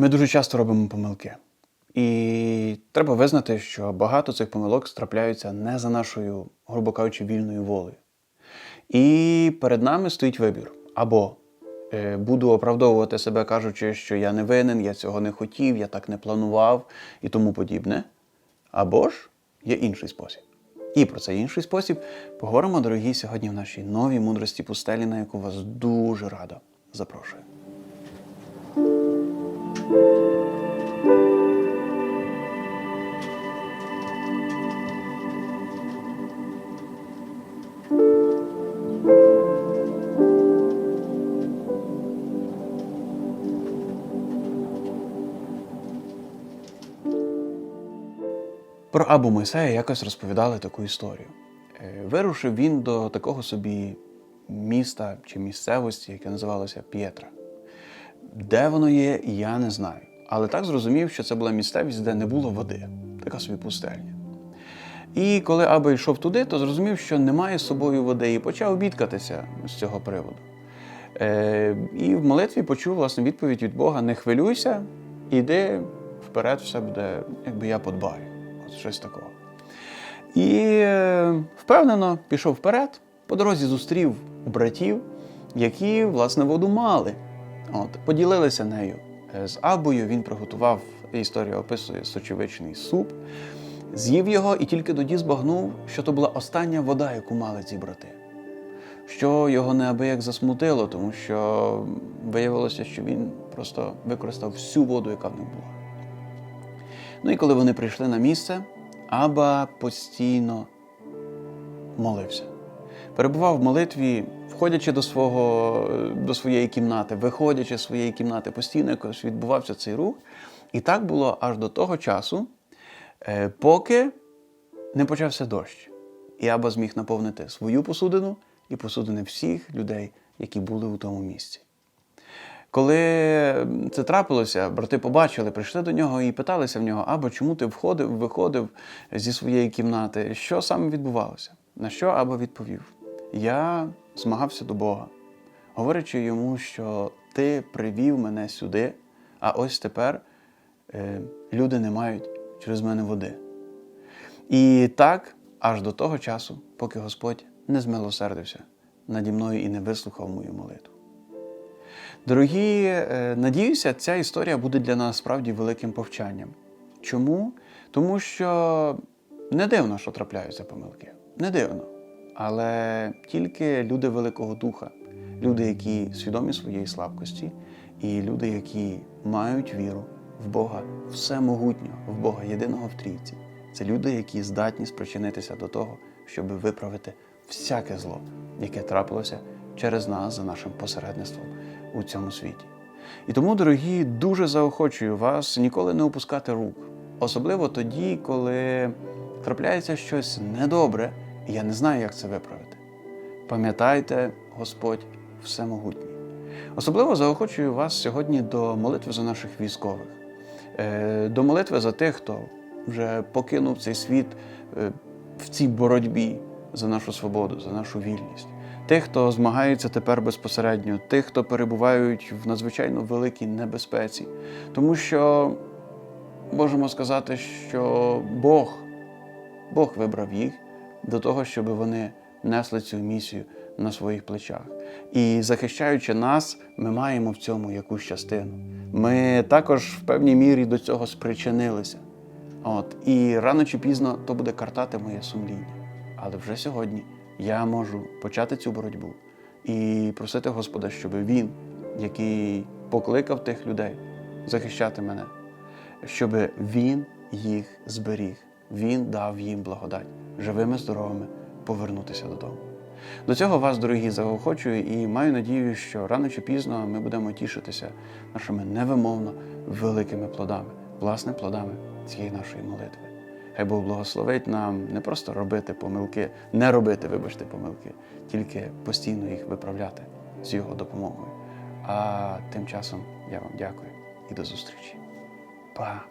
Ми дуже часто робимо помилки. І треба визнати, що багато цих помилок трапляються не за нашою, грубо кажучи, вільною волею. І перед нами стоїть вибір. Або е, буду оправдовувати себе, кажучи, що я не винен, я цього не хотів, я так не планував і тому подібне. Або ж є інший спосіб. І про цей інший спосіб поговоримо, дорогі, сьогодні в нашій новій мудрості пустелі, на яку вас дуже рада запрошую. Про Абу Мойсея якось розповідали таку історію. Е, Вирушив він до такого собі міста чи місцевості, яке називалося П'єтра. Де воно є, я не знаю. Але так зрозумів, що це була місцевість, де не було води, така собі пустельня. І коли Аба йшов туди, то зрозумів, що немає з собою води, і почав бідкатися з цього приводу. Е, і в молитві почув власне відповідь від Бога: не хвилюйся, іди вперед, все буде, якби я подбаю. От щось такого. І е, впевнено пішов вперед, по дорозі зустрів братів, які, власне, воду мали. От, поділилися нею Е, з Абою. Він приготував, історія описує сочевичний суп, з'їв його і тільки тоді збагнув, що то була остання вода, яку мали ці брати. Що його неабияк засмутило, тому що виявилося, що він просто використав всю воду, яка в них була. Ну і коли вони прийшли на місце, Аба постійно молився. Перебував в молитві, входячи до, свого, до своєї кімнати, виходячи з своєї кімнати, постійно якось відбувався цей рух. І так було аж до того часу, е, поки не почався дощ. І Аба зміг наповнити свою посудину і посудини всіх людей, які були у тому місці. Коли це трапилося, брати побачили, прийшли до нього і питалися в нього, або чому ти входив, виходив зі своєї кімнати, що саме відбувалося? На що Аба відповів: Я змагався до Бога, говорячи йому, що ти привів мене сюди, а ось тепер е, люди не мають через мене води. І так аж до того часу, поки Господь не змилосердився наді мною і не вислухав мою молитву. Дорогі, е, надіюся, ця історія буде для нас справді великим повчанням. Чому? Тому що не дивно, що трапляються помилки. Не дивно. Але тільки люди Великого Духа, люди, які свідомі своєї слабкості, і люди, які мають віру в Бога всемогутнього, в Бога єдиного в трійці. Це люди, які здатні спричинитися до того, щоб виправити всяке зло, яке трапилося через нас за нашим посередництвом у цьому світі. І тому, дорогі, дуже заохочую вас ніколи не опускати рук, особливо тоді, коли трапляється щось недобре, і я не знаю, як це виправити. Пам'ятайте, Господь всемогутній. Особливо заохочую вас сьогодні до молитви за наших військових, е, до молитви за тих, хто вже покинув цей світ е, в цій боротьбі за нашу свободу, за нашу вільність. Тих, хто змагається тепер безпосередньо, тих, хто перебувають в надзвичайно великій небезпеці. Тому що можемо сказати, що Бог, Бог вибрав їх до того, щоб вони несли цю місію на своїх плечах. І захищаючи нас, ми маємо в цьому якусь частину. Ми також в певній мірі до цього спричинилися. От, І рано чи пізно то буде картати моє сумління. Але вже сьогодні я можу почати цю боротьбу і просити Господа, щоб Він, який покликав тих людей захищати мене, щоб Він їх зберіг, Він дав їм благодать, живими, здоровими повернутися додому. До цього вас, дорогі, заохочую і маю надію, що рано чи пізно ми будемо тішитися нашими невимовно великими плодами, власне, плодами цієї нашої молитви. Хай Бог благословить нам не просто робити помилки, не робити, вибачте, помилки, тільки постійно їх виправляти з його допомогою. А тим часом я вам дякую і до зустрічі. Па!